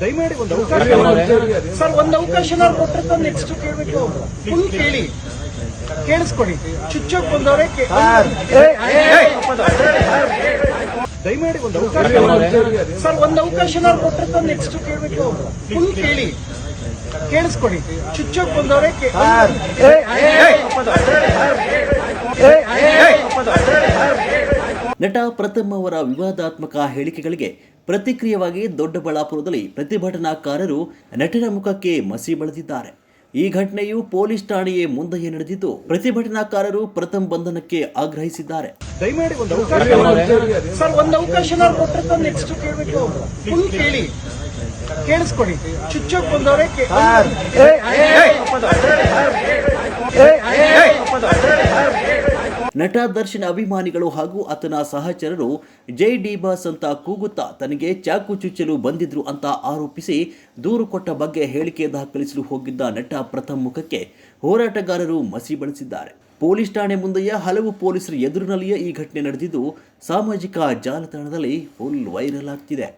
ದಯಮಾಡಿ ಒಂದು ಅವಕಾಶ ಸರ್ ಒಂದು ಅವಕಾಶ ನಾವು ಕೊಟ್ಟರೆ ನೆಕ್ಸ್ಟ್ ಕೇಳಬೇಕು ಫುಲ್ ಕೇಳಿ. ಕೇಳಿಸ್ಕೊಡಿ. ಚುಚ್ಚಕ್ ಬಂದವರೇ ದಯಮಾಡಿ ಒಂದು ಅವಕಾಶ ಸರ್ ಒಂದು ಅವಕಾಶ ನಾವು ಕೊಟ್ಟರೆ ನೆಕ್ಸ್ಟ್ ಕೇಳಬೇಕು ಫುಲ್ ಕೇಳಿ. ಕೇಳಿಸ್ಕೊಡಿ. ಚುಚ್ಚಕ್ ಬಂದವರೇ ನಟ ಪ್ರಥಮ್ ಅವರ ವಿವಾದಾತ್ಮಕ ಹೇಳಿಕೆಗಳಿಗೆ ಪ್ರತಿಕ್ರಿಯೆಯಾಗಿ ದೊಡ್ಡಬಳ್ಳಾಪುರದಲ್ಲಿ ಪ್ರತಿಭಟನಾಕಾರರು ನಟನ ಮುಖಕ್ಕೆ ಮಸಿ ಬಳಿದಿದ್ದಾರೆ. ಈ ಘಟನೆಯು ಪೊಲೀಸ್ ಠಾಣೆಯೇ ಮುಂದೆಯೇ ನಡೆದಿದ್ದು ಪ್ರತಿಭಟನಾಕಾರರು ಪ್ರಥಮ ಬಂಧನಕ್ಕೆ ಆಗ್ರಹಿಸಿದ್ದಾರೆ. ದಯಮಾಡಿ ಒಂದು ಅವಕಾಶ ಸರ್ ಒಂದು ಅವಕಾಶ ನಾವು ಕೊಟ್ಟರೆ ನೆಕ್ಸ್ಟ್ ಕೇಳಬೇಕು ಫುಲ್ ಕೇಳಿ ಕೇಳಿಸ್ಕೊಡಿ ಚುಚ್ಚಕ್ ಬಂದವರೇ ನಟ ದರ್ಶನ್ ಅಭಿಮಾನಿಗಳು ಹಾಗೂ ಆತನ ಸಹಚರರು ಜೈ ಡಿ ಬಾಸ್ ಅಂತ ಕೂಗುತ್ತಾ ತನಗೆ ಚಾಕು ಚುಚ್ಚಲು ಬಂದಿದ್ರು ಅಂತ ಆರೋಪಿಸಿ ದೂರು ಕೊಟ್ಟ ಬಗ್ಗೆ ಹೇಳಿಕೆ ದಾಖಲಿಸಲು ಹೋಗಿದ್ದ ನಟ ಪ್ರಥಮ್ ಮುಖಕ್ಕೆ ಹೋರಾಟಗಾರರು ಮಸಿ ಬಳಸಿದ್ದಾರೆ ಪೊಲೀಸ್ ಠಾಣೆ ಮುಂದೆಯೇ ಹಲವು ಪೊಲೀಸರ ಎದುರಿನಲ್ಲಿಯೇ ಈ ಘಟನೆ ನಡೆದಿದ್ದು, ಸಾಮಾಜಿಕ ಜಾಲತಾಣದಲ್ಲಿ ಫುಲ್ ವೈರಲ್ ಆಗ್ತಿದೆ.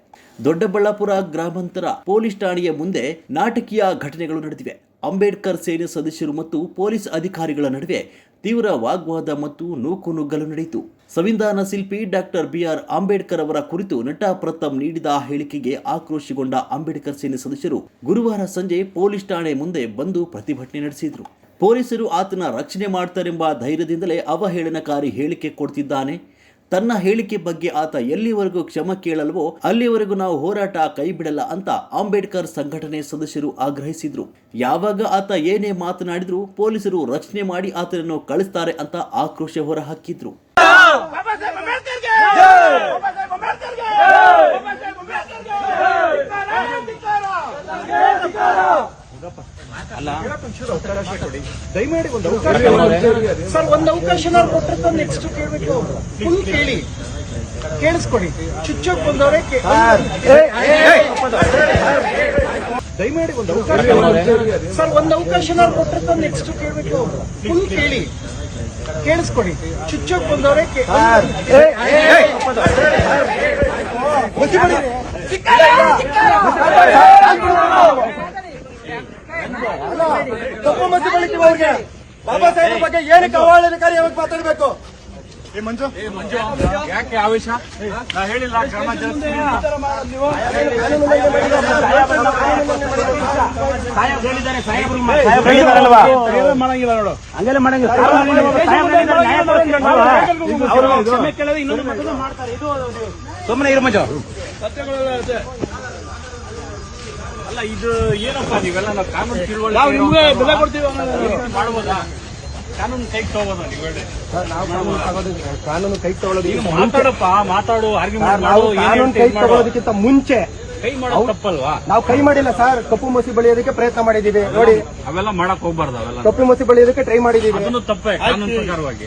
ದೊಡ್ಡಬಳ್ಳಾಪುರ ಗ್ರಾಮಾಂತರ ಪೊಲೀಸ್ ಠಾಣೆಯ ಮುಂದೆ ನಾಟಕೀಯ ಘಟನೆಗಳು ನಡೆದಿವೆ. ಅಂಬೇಡ್ಕರ್ ಸೇನೆ ಸದಸ್ಯರು ಮತ್ತು ಪೊಲೀಸ್ ಅಧಿಕಾರಿಗಳ ನಡುವೆ ತೀವ್ರ ವಾಗ್ವಾದ ಮತ್ತು ನೂಕುನುಗ್ಗಲು ನಡೆಯಿತು. ಸಂವಿಧಾನ ಶಿಲ್ಪಿ ಡಾಕ್ಟರ್ ಬಿಆರ್ ಅಂಬೇಡ್ಕರ್ ಅವರ ಕುರಿತು ನಟ ಪ್ರಥಮ್ ನೀಡಿದ ಹೇಳಿಕೆಗೆ ಆಕ್ರೋಶಗೊಂಡ ಅಂಬೇಡ್ಕರ್ ಸೇನೆ ಸದಸ್ಯರು ಗುರುವಾರ ಸಂಜೆ ಪೊಲೀಸ್ ಠಾಣೆ ಮುಂದೆ ಬಂದು ಪ್ರತಿಭಟನೆ ನಡೆಸಿದರು. ಪೊಲೀಸರು ಆತನ ರಕ್ಷಣೆ ಮಾಡ್ತಾರೆಂಬ ಧೈರ್ಯದಿಂದಲೇ ಅವಹೇಳನಕಾರಿ ಹೇಳಿಕೆ ಕೊಡ್ತಿದ್ದಾನೆ ತನ್ನ ಹೇಳಿಕೆ ಬಗ್ಗೆ ಆತ ಎಲ್ಲಿವರೆಗೂ ಕ್ಷಮ ಕೇಳಲ್ವೋ ಅಲ್ಲಿವರೆಗೂ ನಾವು ಹೋರಾಟ ಕೈ ಬಿಡಲ್ಲ ಅಂತ ಅಂಬೇಡ್ಕರ್ ಸಂಘಟನೆ ಸದಸ್ಯರು ಆಗ್ರಹಿಸಿದ್ರು. ಯಾವಾಗ ಆತ ಏನೇ ಮಾತನಾಡಿದ್ರು ಪೊಲೀಸರು ರಚನೆ ಮಾಡಿ ಆತನನ್ನು ಕಳಿಸ್ತಾರೆ ಅಂತ ಆಕ್ರೋಶ ಹೊರಹಾಕಿದ್ರು. ಬಾಬಾ ದಯಮಾಡಿ ಒಂದು ಅವಕಾಶ ಸರ್ ಒಂದು ಅವಕಾಶ ನಾವು ಕೊಟ್ಟಿರ್ತ ನೆಕ್ಸ್ಟ್ ಕೇಳಬೇಕು. ಫುಲ್ ಕೇಳಿ. ಕೇಳಿಸ್ಕೊಡಿ ಚುಚ್ಚಕ್ ಬಂದವರೇ ದಯಮಾಡಿ ಒಂದು ಅವಕಾಶ ಸರ್ ಒಂದು ಅವಕಾಶ ನಾವು ಕೊಟ್ಟಿರ್ತ ನೆಕ್ಸ್ಟ್ ಕೇಳಬೇಕು. ಫುಲ್ ಕೇಳಿ. ಕೇಳಿಸ್ಕೊಡಿ ಚುಚ್ಚಕ್ ಬಂದವರೇ ತಪ್ಪು ಸಾಹೇಬ್ ಬಗ್ಗೆ ಏನಕ್ಕೆ ಅವಹೇಳನಕಾರಿಯಾಗಿ ಮಾತಾಡಬೇಕು ಯಾಕೆ ಆವೇಶ ನಾ ಹೇಳಿಲ್ಲ ಮಾಡಂಗಿಲ್ಲ ನೋಡು ಹಂಗೆಲ್ಲ ಮಾಡಂಗಿಲ್ಲ ಅವರು ಕ್ಷಮೆ ಕೇಳೋದು ಇನ್ನೊಂದು ಮತ್ತೊಂದು ಮಾಡ್ತಾರೆ ಇದು ಸುಮ್ಮನೆ ಇರು ಮಂಜು ಸತ್ಯಗಳೆಲ್ಲ ಅಲ್ಲ ಇದು ಏನಪ್ಪ ನೀವೆಲ್ಲ ನಾವು ಕಾನೂನು ತಿಳುವಳಿಕೆ ನಾವು ನಿಮ್ಗೆ ಬೆಲೆ ಕೊಡ್ತೀವಿ. ಮಾಡ್ಬೋದಾ? ಕಾನೂನು ಕೈಗೆ ತಗೋಬೋದಾ ನೀವು ಹೇಳಿ ಕಾನೂನು ಕೈ ಈಗ ತಗೊಳ್ಳೋದಕ್ಕಿಂತ ಮಾತಾಡಪ್ಪ ಮಾತಾಡು ಆರ್ಗ್ಯುಮೆಂಟ್ ನಾವು ಮಾಡು ಕಾನೂನು ಕೈ ತಗೊಳ್ಳೋದಕ್ಕಿಂತ ಮುಂಚೆ ಕೈ ಮಾಡೋದು ತಪ್ಪಲ್ವಾ? ನಾವು ಕೈ ಮಾಡಿಲ್ಲ ಸರ್ ಕಪ್ಪು ಮಸಿ ಬಳಿಯೋದಕ್ಕೆ ಪ್ರಯತ್ನ ಮಾಡಿದೀವಿ ನೋಡಿ. ಅವೆಲ್ಲ ಮಾಡಕ್ ಹೋಗ್ಬಾರ್ದು ಅವೆಲ್ಲ. ಕಪ್ಪು ಮಸಿ ಬಳಿಯೋದಕ್ಕೆ ಟ್ರೈ ಮಾಡಿದೀವಿ ಅದನ್ನು ತಪ್ಪೇ ಕಾನೂನು ಪ್ರಕಾರವಾಗಿ.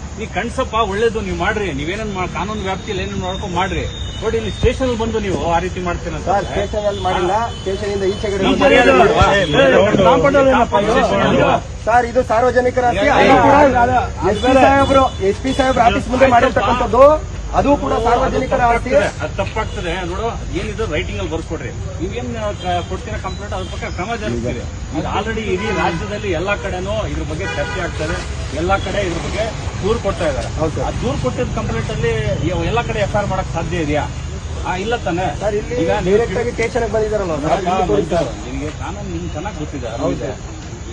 ನೀ ಕಣ್ಸಪ್ಪ ಒಳ್ಳೇದು ನೀವು ಮಾಡ್ರಿ. ನೀವೇನ ಮಾ- ಕಾನೂನು ವ್ಯಾಪ್ತಿಯಲ್ಲಿ ಏನೇನು ಮಾಡ್ಕೊಂಡು ಮಾಡ್ರಿ. ನೋಡಿ ಇಲ್ಲಿ ಸ್ಟೇಷನ್ ಬಂದು ನೀವು ಆ ರೀತಿ ಮಾಡ್ತೀರಾ ಸರ್ ಸ್ಟೇಷನ್ ಅಲ್ಲಿ ಮಾಡಿಲ್ಲ. ಸ್ಟೇಷನ್ ಇಂದ ಬಂದು- ಸರ್ ಇದು ಸಾರ್ವಜನಿಕರ ಎಸ್ ಪಿ ಸಾಹೇಬ್ರು ಎಸ್ ಪಿ ಸಾಹೇಬ್ರ ಆಫೀಸ್ ಮುಂದೆ ಮಾಡಿರ್ತಕ್ಕಂಥದ್ದು ಅದು ಕೂಡ ಸಾರ್ವಜನಿಕರ ಆಸ್ತಿ ಅದು ತಪ್ಪಾಗ್ತದೆ. ನೋಡು ಏನಿದ್ರು ರೈಟಿಂಗ್ ಅಲ್ಲಿ ಬರ್ಕೊಡ್ರಿ. ನೀವೇನ್ ಕೊಡ್ತೀರ ಕೊಡ್ತೀರಾ ಕಂಪ್ಲೇಂಟ್ ಅದ್ರ ಪಕ್ಕ ಕ್ರಮ ಜರುಗಿಸ್ತೀರಿ. ಇದು ಆಲ್ರೆಡಿ ಇಡೀ ರಾಜ್ಯದಲ್ಲಿ ಎಲ್ಲಾ ಕಡೆನೂ ಇದ್ರ ಬಗ್ಗೆ ಚರ್ಚೆ ಆಗ್ತದೆ. ಎಲ್ಲಾ ಕಡೆ ಇದ್ರ ಬಗ್ಗೆ ದೂರು ಕೊಡ್ತಾ ಇದಾರೆ. ಆ ದೂರು ಕೊಟ್ಟಿದ್ದ ಕಂಪ್ಲೇಂಟ್ ಅಲ್ಲಿ ಎಲ್ಲಾ ಕಡೆ ಎಫ್ ಆರ್ ಮಾಡಕ್ ಸಾಧ್ಯ ಇದೆಯಾ? ಆ ಇಲ್ಲ ತಾನೆ. ಈಗ ಡೈರೆಕ್ಟ್ ಆಗಿ ಸ್ಟೇಷನ್ ಸರ್. ನಿಮಗೆ ಕಾನೂನು ನಿಮ್ಗೆ ಚೆನ್ನಾಗಿ ಗೊತ್ತಿದೆ.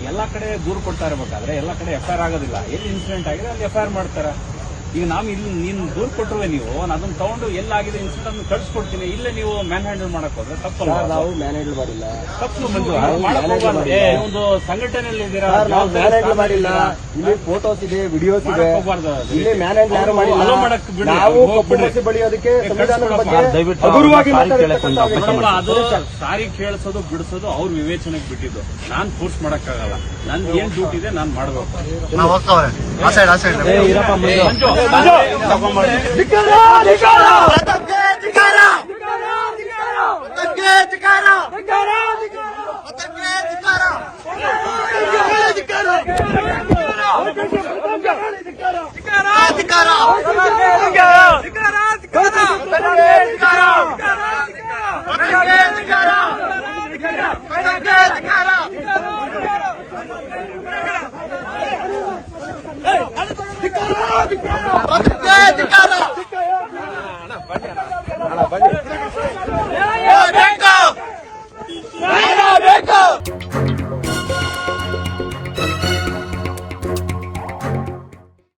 ಎಲ್ಲಾ ಕಡೆ ದೂರು ಕೊಡ್ತಾ ಇರ್ಬೇಕಾದ್ರೆ ಎಲ್ಲಾ ಕಡೆ ಎಫ್ ಆಗೋದಿಲ್ಲ. ಎಲ್ಲಿ ಇನ್ಸಿಡೆಂಟ್ ಆಗಿದೆ ಅಲ್ಲಿ ಎಫ್ ಮಾಡ್ತಾರೆ? ಈಗ ನಾವು ಇಲ್ಲಿ ನೀನು ದೂರು ಕೊಟ್ಟರುವೆ ನೀವು ನಾನು ಅದನ್ನ ತಗೊಂಡು ಎಲ್ಲಾಗಿದೆ ಇನ್ಸಿಡೆಂಟ್ ಅನ್ನು ಕಳ್ಸಿಕೊಡ್ತೀನಿ. ಇಲ್ಲೇ ನೀವು ಮ್ಯಾನ್ ಹ್ಯಾಂಡಲ್ ಮಾಡಕ್ ಹೋದ್ರೆ ತಪ್ಪಲ್ಲ ನಾವು ಮ್ಯಾನೇಜ್ ಮಾಡಿಲ್ಲ. ತಪ್ಪು ಬಂದು ಮಾಡಕ್ ಹೋಗ್ಬಾರ್ದು. ಒಂದು ಸಂಘಟನೆಯಲ್ಲಿ ಇದ್ದೀರಾ? ನಾವು ಮ್ಯಾನೇಜ್ ಮಾಡಿಲ್ಲ. ಇಲ್ಲಿ ಫೋಟೋಸ್ ಇದೆ ವಿಡಿಯೋಸ್ ಇದೆ. ಇಲ್ಲಿ. ಇಲ್ಲಿ ಮ್ಯಾನೇಜ್ ಯಾರು ಮಾಡಿಲ್ಲ. ಮಾಡಕ್ ನಾವು ಹೋಗ್ಬಿಡಿ. ಕಪ್ಪು ಬಳಿಯೋದಕ್ಕೆ ಸಂವಿಧಾನದ ಬಗ್ಗೆ ದಯವಿಟ್ಟು ಹಗುರವಾಗಿ ಅದು ಸಾರಿ. ಕೇಳಿಸೋದು ಬಿಡಿಸೋದು ಅವ್ರ ವಿವೇಚನೆಗೆ ಬಿಟ್ಟಿದ್ದು. ನಾನ್ ಫೋರ್ಸ್ ಮಾಡಕ್ಕಾಗಲ್ಲ. ನನ್ ಏನ್ ಡ್ಯೂಟಿ ಇದೆ ನಾನ್ ಮಾಡ್ಬೇಕು. ಮಂಜು, ಧಿಕ್ಕಾರ! ಧಿಕ್ಕಾರ